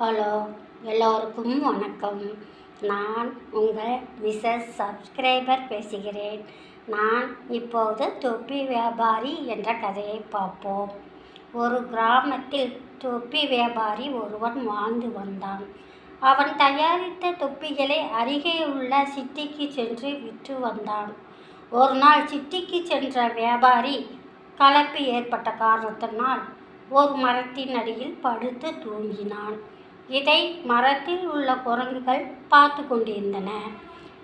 Hello எல்லோருக்கும் வணக்கம். நான் உங்கள் மிஸ்ஸஸ் சப்ஸ்கிரைபர் பேசுகிறேன். நான் இப்போது தொப்பி வியாபாரி என்ற கதையை பார்ப்போம். ஒரு கிராமத்தில் தொப்பி வியாபாரி ஒருவன் வாழ்ந்து வந்தான். அவன் தயாரித்த தொப்பிகளை அருகே உள்ள சிட்டிக்கு சென்று விற்று வந்தான். ஒரு நாள் சிட்டிக்கு சென்ற வியாபாரி களைப்பு ஏற்பட்ட காரணத்தினால் ஒரு மரத்தின் அடியில் படுத்து தூங்கினான். இதை மரத்தில் உள்ள குரங்குகள் பார்த்து கொண்டிருந்தன.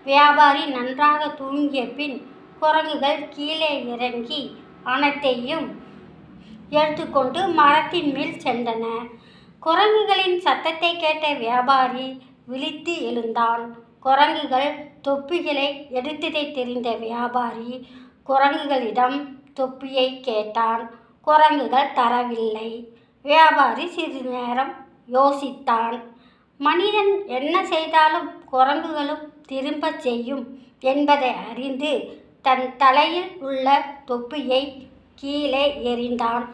வியாபாரி நன்றாக தூங்கிய பின் குரங்குகள் கீழே இறங்கி அனைத்தையும் எடுத்துக்கொண்டு மரத்தின் மேல் சென்றன. குரங்குகளின் சத்தத்தை கேட்ட வியாபாரி விழித்து எழுந்தான். குரங்குகள் தொப்பிகளை எடுத்ததை தெரிந்த வியாபாரி குரங்குகளிடம் தொப்பியை கேட்டான். குரங்குகள் தரவில்லை. வியாபாரி சிறிது நேரம் யோசித்தான். மனிதன் என்ன செய்தாலும் குரங்குகளும் திரும்பச் செய்யும் என்பதை அறிந்து தன் தலையில் உள்ள தொப்பியை கீழே எறிந்தான்.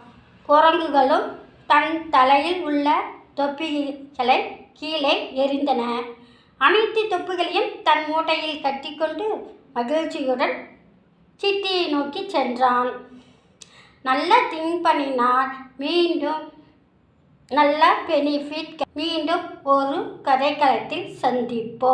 குரங்குகளும் தன் தலையில் உள்ள தொப்பிகளை கீழே எரிந்தன அனைத்து தொப்புகளையும் தன் மூட்டையில் கட்டிக்கொண்டு மகிழ்ச்சியுடன் சிட்டியை நோக்கி சென்றான். நல்ல திங்க் பண்ணினால் மீண்டும் நல்ல பெனிஃபிட் மீண்டும் ஒரு கதைக்களத்தில் சந்திப்போம்.